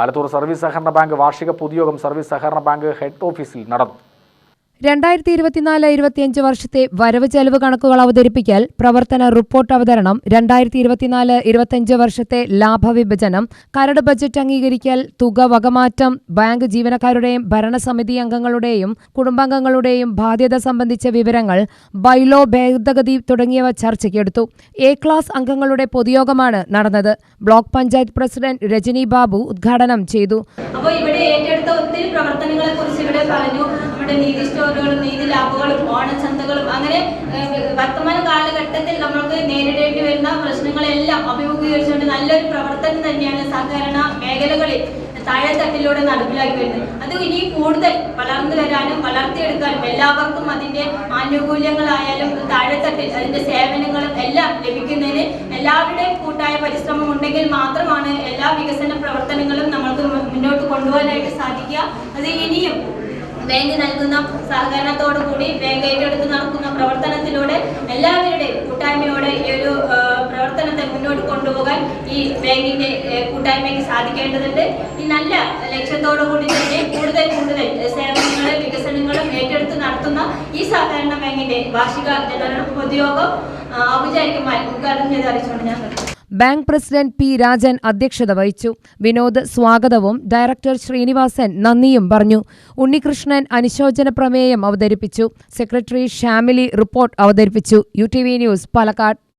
Alathur service സഹകരണ bank വാർഷിക പൊതുയോഗം സർവീസ് സഹകരണ ബാങ്ക് ഹെഡ് ഓഫീസിൽ നടന്നു. രണ്ടായിരത്തി ഇരുപത്തിനാല് ഇരുപത്തിയഞ്ച് വർഷത്തെ വരവ് ചെലവ് കണക്കുകൾ അവതരിപ്പിക്കൽ പ്രവർത്തന റിപ്പോർട്ട് അവതരണം രണ്ടായിരത്തി ഇരുപത്തിനാല് ഇരുപത്തിയഞ്ച് വർഷത്തെ ലാഭവിഭജനം കരട് ബജറ്റ് അംഗീകരിക്കൽ തുക വകമാറ്റം ബാങ്ക് ജീവനക്കാരുടെയും ഭരണസമിതി അംഗങ്ങളുടെയും കുടുംബാംഗങ്ങളുടെയും ബാധ്യത സംബന്ധിച്ച വിവരങ്ങൾ ബൈലോ ഭേദഗതി തുടങ്ങിയവ ചർച്ചയ്ക്കെടുത്തു. എ ക്ലാസ് അംഗങ്ങളുടെ പൊതുയോഗമാണ് നടന്നത്. ബ്ലോക്ക് പഞ്ചായത്ത് പ്രസിഡന്റ് രജനി ബാബു ഉദ്ഘാടനം ചെയ്തു. അപ്പോൾ ഇവിടെ ഏറ്റെടുത്ത ഒത്തിരി പ്രവർത്തനങ്ങളെ കുറിച്ച് ഇവിടെ പറഞ്ഞു. നമ്മുടെ നീതി സ്റ്റോറുകളും നീതി ലാബുകളും ഓണച്ചന്തകളും അങ്ങനെ വർത്തമാന കാലഘട്ടത്തിൽ നമ്മൾക്ക് നേരിടേണ്ടി വരുന്ന പ്രശ്നങ്ങളെല്ലാം അഭിമുഖീകരിച്ചുകൊണ്ട് നല്ലൊരു പ്രവർത്തനം തന്നെയാണ് സഹകരണ മേഖലകളിൽ താഴെത്തട്ടിലൂടെ നടപ്പിലാക്കി വരുന്നത്. അത് ഇനി കൂടുതൽ വളർന്നു വരാനും വളർത്തിയെടുക്കാനും എല്ലാവർക്കും അതിന്റെ ആനുകൂല്യങ്ങളായാലും താഴെത്തട്ടിൽ അതിന്റെ സേവനങ്ങളും എല്ലാം ലഭിക്കുന്നതിന് എല്ലാവരുടെയും കൂട്ടായ പരിശ്രമം ഉണ്ടെങ്കിൽ മാത്രമാണ് എല്ലാ വികസന പ്രവർത്തനങ്ങളും മുന്നോട്ട് കൊണ്ടുപോകാനായിട്ട് സാധിക്കുക. അത് ഇനിയും ബാങ്ക് നൽകുന്ന സഹകരണത്തോടു കൂടി ബാങ്ക് ഏറ്റെടുത്ത് നടക്കുന്ന പ്രവർത്തനത്തിലൂടെ എല്ലാവരുടെയും കൂട്ടായ്മയോടെ ഈ ഒരു പ്രവർത്തനത്തെ മുന്നോട്ട് കൊണ്ടുപോകാൻ ഈ ബാങ്കിന്റെ കൂട്ടായ്മയ്ക്ക് സാധിക്കേണ്ടതുണ്ട്. ഈ നല്ല ലക്ഷ്യത്തോടു കൂടി തന്നെ കൂടുതൽ കൂടുതൽ സേവനങ്ങളും വികസനങ്ങളും ഏറ്റെടുത്ത് നടത്തുന്ന ഈ സഹകരണ ബാങ്കിന്റെ വാർഷിക ജനറൽ ആ, ഔപചാരികമായി ഉദ്ഘാടനം ചെയ്ത് അറിയിച്ചുകൊണ്ട് ഞാൻ ബാങ്ക് പ്രസിഡന്റ് പി രാജൻ അധ്യക്ഷത വഹിച്ചു. വിനോദ് സ്വാഗതവും ഡയറക്ടർ ശ്രീനിവാസൻ നന്ദിയും പറഞ്ഞു. ഉണ്ണികൃഷ്ണൻ അനുശോചന പ്രമേയം അവതരിപ്പിച്ചു. സെക്രട്ടറി ഷാമിലി റിപ്പോർട്ട് അവതരിപ്പിച്ചു. U T V news Palakkad.